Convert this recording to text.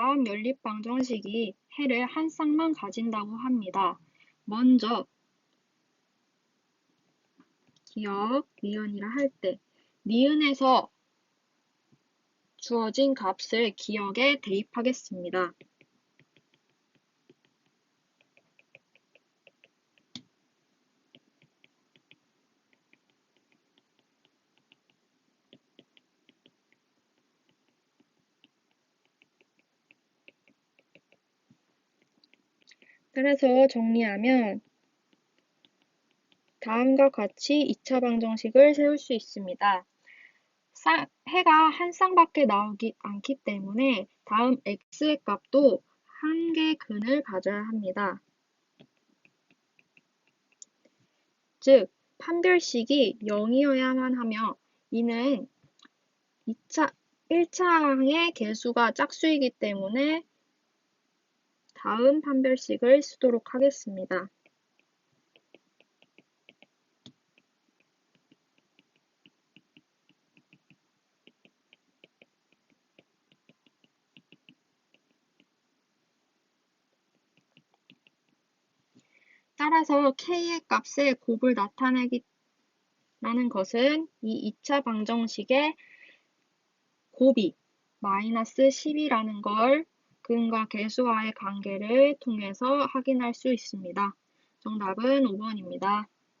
다음 연립 방정식이 해를 한 쌍만 가진다고 합니다. 먼저 기억 니은이라 할 때 니은에서 주어진 값을 기억에 대입하겠습니다. 따라서 정리하면 다음과 같이 2차 방정식을 세울 수 있습니다. 쌍, 해가 한 쌍밖에 나오지 않기 때문에 다음 x의 값도 한 개의 근을 가져야 합니다. 즉, 판별식이 0이어야만 하며 이는 2차, 1차항의 개수가 짝수이기 때문에 다음 판별식을 쓰도록 하겠습니다. 따라서 k의 값의 곱을 나타내기 라는 것은 이 2차 방정식의 곱이 마이너스 10이라는 걸 근과 계수와의 관계를 통해서 확인할 수 있습니다. 정답은 5번입니다.